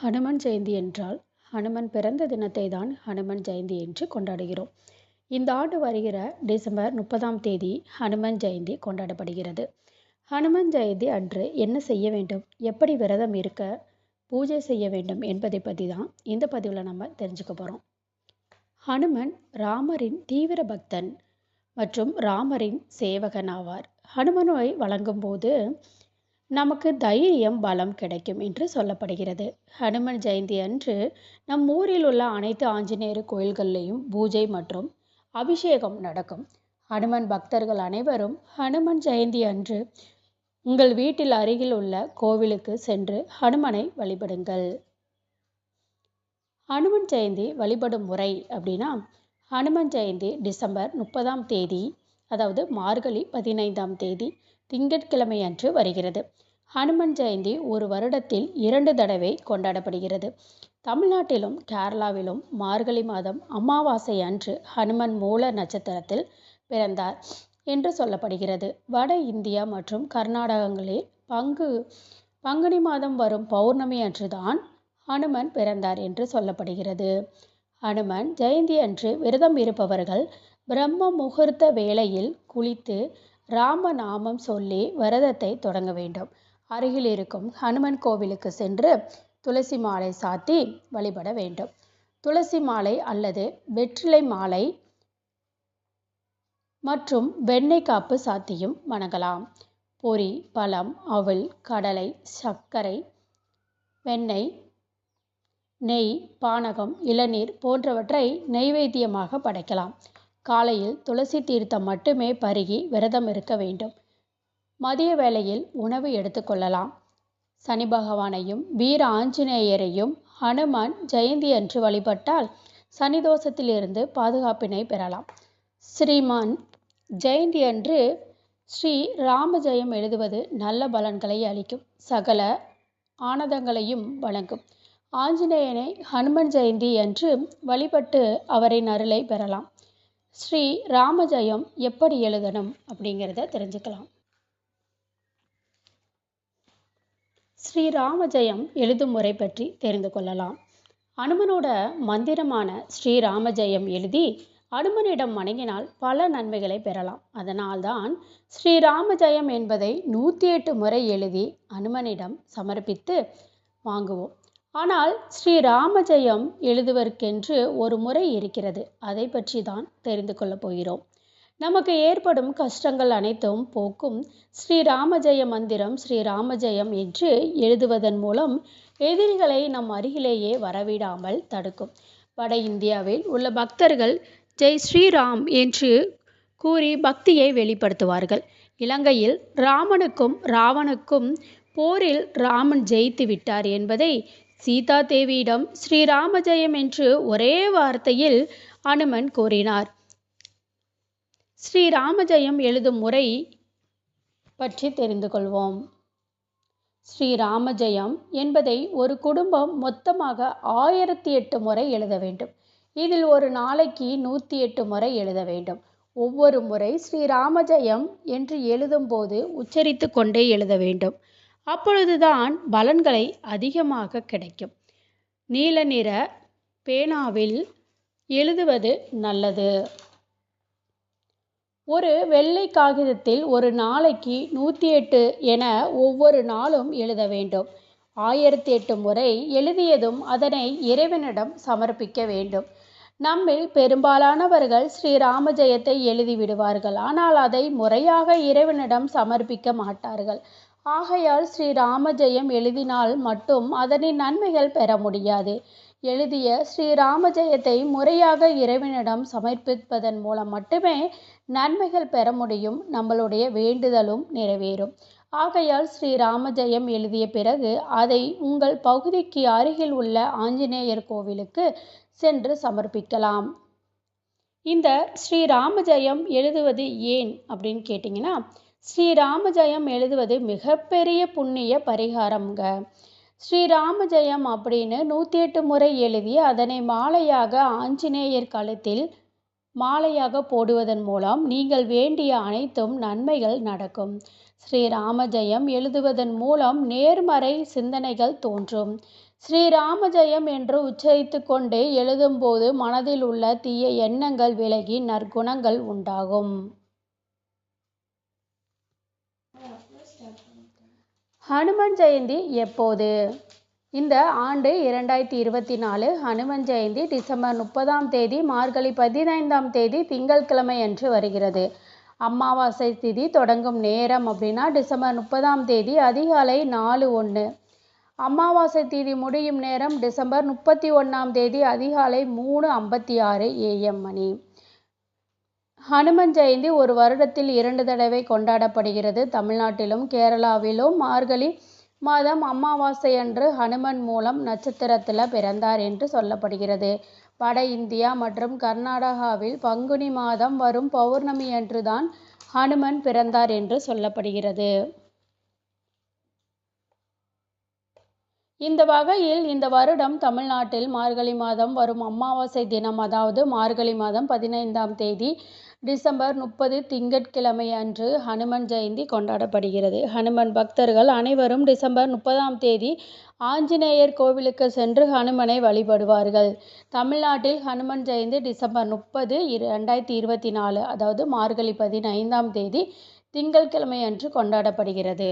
ஹனுமன் ஜெயந்தி என்றால் ஹனுமன் பிறந்த தினத்தை தான் ஹனுமன் ஜெயந்தி என்று கொண்டாடுகிறோம். இந்த ஆண்டு வருகிற டிசம்பர் முப்பதாம் தேதி ஹனுமன் ஜெயந்தி கொண்டாடப்படுகிறது. ஹனுமன் ஜெயந்தி அன்று என்ன செய்ய வேண்டும்? எப்படி விரதம் இருக்க பூஜை செய்ய வேண்டும் என்பதை பற்றி தான் இந்த பதிவில் நம்ம தெரிஞ்சுக்க போகிறோம் ஹனுமன் ராமரின் தீவிர பக்தன் மற்றும் ராமரின் சேவகன் ஆவார். ஹனுமனை வழங்கும் போது நமக்கு தைரியம் பலம் கிடைக்கும் என்று சொல்லப்படுகிறது. ஹனுமன் ஜெயந்தி அன்று நம் ஊரில் உள்ள அனைத்து ஆஞ்சநேயர் கோயில்கள்லேயும் பூஜை மற்றும் அபிஷேகம் நடக்கும். ஹனுமன் பக்தர்கள் அனைவரும் ஹனுமன் ஜெயந்தி அன்று உங்கள் வீட்டில் அருகில் உள்ள கோவிலுக்கு சென்று ஹனுமனை வழிபடுங்கள். ஹனுமன் ஜெயந்தி வழிபடும் முறை அப்படின்னா ஹனுமன் ஜெயந்தி டிசம்பர் முப்பதாம் தேதி அதாவது மார்கழி பதினைந்தாம் தேதி திங்கட்கிழமை அன்று வருகிறது. ஹனுமன் ஜெயந்தி ஒரு வருடத்தில் இரண்டு தடவை கொண்டாடப்படுகிறது. தமிழ்நாட்டிலும் கேரளாவிலும் மார்கழி மாதம் அமாவாசை அன்று ஹனுமன் மூல நட்சத்திரத்தில் பிறந்தார் என்று சொல்லப்படுகிறது. வட இந்தியா மற்றும் கர்நாடகங்களில் பங்கு பங்குனி மாதம் வரும் பௌர்ணமி அன்றுதான் ஹனுமன் பிறந்தார் என்று சொல்லப்படுகிறது. ஹனுமன் ஜெயந்தி அன்று விரதம் இருப்பவர்கள் பிரம்ம முகூர்த்த வேளையில் குளித்து ராம நாமம் சொல்லி விரதத்தை தொடங்க வேண்டும். அருகில் இருக்கும் ஹனுமன் கோவிலுக்கு சென்று துளசி மாலை சாத்தி வழிபட வேண்டும். துளசி மாலை அல்லது வெற்றிலை மாலை மற்றும் வெண்ணெய் காப்பு சாத்தியும் வணங்கலாம். பொரி பழம் அவள் கடலை சர்க்கரை வெண்ணெய் நெய் பானகம் இளநீர் போன்றவற்றை நெய்வேத்தியமாக படைக்கலாம். காலையில் துளசி தீர்த்தம் மட்டுமே பருகி விரதம் இருக்க வேண்டும். மதிய வேளையில் உணவு எடுத்துக்கொள்ளலாம் சனி பகவானையும் வீர ஆஞ்சநேயரையும் ஹனுமான் ஜெயந்தி அன்று வழிபட்டால் சனி தோஷத்திலிருந்து பாதுகாப்பினை பெறலாம். ஸ்ரீமான் ஜெயந்தி அன்று ஸ்ரீ ராம ஜெயம் எழுதுவது நல்ல பலன்களை அளிக்கும். சகல ஆனந்தங்களையும் வழங்கும். ஆஞ்சநேயனை ஹனுமன் ஜெயந்தி அன்று வழிபட்டு அவரின் அருளை பெறலாம். ஸ்ரீ ராமஜயம் எப்படி எழுதணும் அப்படிங்கிறத தெரிஞ்சுக்கலாம். ஸ்ரீ ராமஜயம் எழுதும் முறை பற்றி தெரிந்து கொள்ளலாம். அனுமனோட மந்திரமான ஸ்ரீ ராமஜயம் எழுதி அனுமனிடம் வணங்கினால் பல நன்மைகளை பெறலாம். அதனால்தான் ஸ்ரீ ராமஜெயம் என்பதை நூற்றி எட்டு முறை எழுதி அனுமனிடம் சமர்ப்பித்து வாங்குவோம். ஆனால் ஸ்ரீ ராமஜெயம் எழுதுவதற்கென்று ஒரு முறை இருக்கிறது. அதை பற்றி தான் தெரிந்து கொள்ளப் போகிறோம். நமக்கு ஏற்படும் கஷ்டங்கள் அனைத்தும் போக்கும் ஸ்ரீ ராமஜெய மந்திரம் ஸ்ரீ ராமஜெயம் என்று எழுதுவதன் மூலம் எதிரிகளை நம் அருகிலேயே வரவிடாமல் தடுக்கும். வட இந்தியாவில் உள்ள பக்தர்கள் ஜெய் ஸ்ரீராம் என்று கூறி பக்தியை வெளிப்படுத்துவார்கள். இலங்கையில் ராமனுக்கும் ராவனுக்கும் போரில் ராமன் ஜெயித்து விட்டார் என்பதை சீதா தேவியிடம் ஸ்ரீராமஜெயம் என்று ஒரே வார்த்தையில் அனுமன் கூறினார். ஸ்ரீராமஜெயம் எழுதும் முறை பற்றி தெரிந்து கொள்வோம். ஸ்ரீராமஜெயம் என்பதை ஒரு குடும்பம் மொத்தமாக ஆயிரத்தி எட்டு முறை எழுத வேண்டும். இதில் ஒரு நாளைக்கு நூற்றி எட்டு முறை எழுத வேண்டும். ஒவ்வொரு முறை ஸ்ரீராமஜெயம் என்று எழுதும்போது உச்சரித்து கொண்டே எழுத வேண்டும். அப்பொழுதுதான் பலன்களை அதிகமாக கிடைக்கும். நீல நிற பேனாவில் எழுதுவது நல்லது. ஒரு வெள்ளை காகிதத்தில் ஒரு நாளைக்கு நூற்றி எட்டு என ஒவ்வொரு நாளும் எழுத வேண்டும். ஆயிரத்தி எட்டு முறை எழுதியதும் அதனை இறைவனிடம் சமர்ப்பிக்க வேண்டும். நம்மில் பெரும்பாலானவர்கள் ஸ்ரீராம ஜெயத்தை எழுதி விடுவார்கள் ஆனால் அதை முறையாக இறைவனிடம் சமர்ப்பிக்க மாட்டார்கள். ஆகையால் ஸ்ரீராம ஜெயம் எழுதினால் மட்டும் அதனின் நன்மைகள் பெற முடியாது. எழுதிய ஸ்ரீராம ஜெயத்தை முறையாக இறைவனிடம் சமர்ப்பிப்பதன் மூலம் மட்டுமே நன்மைகள் பெற முடியும். நம்மளுடைய வேண்டுதலும் நிறைவேறும். ஆகையால் ஸ்ரீராம ஜெயம் எழுதிய பிறகு அதை உங்கள் பகுதிக்கு அருகில் உள்ள ஆஞ்சநேயர் கோவிலுக்கு சென்று சமர்ப்பிக்கலாம். இந்த ஸ்ரீராம ஜெயம் எழுதுவது ஏன் அப்படின்னு கேட்டிங்கன்னா ஸ்ரீராம ஜெயம் எழுதுவது மிகப்பெரிய புண்ணிய பரிகாரம்ங்க. ஸ்ரீராம ஜெயம் அப்படின்னு நூற்றி எட்டு முறை எழுதி அதனை மாலையாக ஆஞ்சநேயர் கழுத்தில் மாலையாக போடுவதன் மூலம் நீங்கள் வேண்டிய அனைத்தும் நன்மைகள் நடக்கும். ஸ்ரீராம ஜெயம் எழுதுவதன் மூலம் நேர்மறை சிந்தனைகள் தோன்றும். ஸ்ரீராம ஜெயம் என்று உச்சரித்து கொண்டே எழுதும்போது மனதில் உள்ள தீய எண்ணங்கள் விலகி நற்குணங்கள் உண்டாகும். ஹனுமன் ஜெயந்தி எப்போது? இந்த ஆண்டு இரண்டாயிரத்தி இருபத்தி நாலு ஹனுமன் ஜெயந்தி டிசம்பர் முப்பதாம் தேதி மார்கழி பதினைந்தாம் தேதி திங்கட்கிழமை அன்று வருகிறது. அமாவாசை திதி தொடங்கும் நேரம் அப்படின்னா டிசம்பர் முப்பதாம் தேதி அதிகாலை நாலு ஒன்று அமாவாசை தேதி முடியும் நேரம் டிசம்பர் முப்பத்தி ஒன்றாம் தேதி அதிகாலை மூணு ஐம்பத்தி ஆறு ஏஎம் மணி. ஹனுமன் ஜெயந்தி ஒரு வருடத்தில் இரண்டு தடவை கொண்டாடப்படுகிறது. தமிழ்நாட்டிலும் கேரளாவிலும் மார்கழி மாதம் அமாவாசை அன்று ஹனுமன் மூலம் நட்சத்திரத்தில் பிறந்தார் என்று சொல்லப்படுகிறது. வட இந்தியா மற்றும் கர்நாடகாவில் பங்குனி மாதம் வரும் பௌர்ணமி அன்றுதான் ஹனுமன் பிறந்தார் என்று சொல்லப்படுகிறது. இந்த வகையில் இந்த வருடம் தமிழ்நாட்டில் மார்கழி மாதம் வரும் அமாவாசை தினம் அதாவது மார்கழி மாதம் பதினைந்தாம் தேதி டிசம்பர் முப்பது திங்கட்கிழமை அன்று ஹனுமன் ஜெயந்தி கொண்டாடப்படுகிறது. ஹனுமன் பக்தர்கள் அனைவரும் டிசம்பர் முப்பதாம் தேதி ஆஞ்சநேயர் கோவிலுக்கு சென்று ஹனுமனை வழிபடுவார்கள். தமிழ்நாட்டில் ஹனுமன் ஜெயந்தி டிசம்பர் முப்பது ரெண்டாயிரத்தி இருபத்தி நாலு அதாவது மார்கழி பதினைந்தாம் தேதி திங்கட்கிழமை அன்று கொண்டாடப்படுகிறது.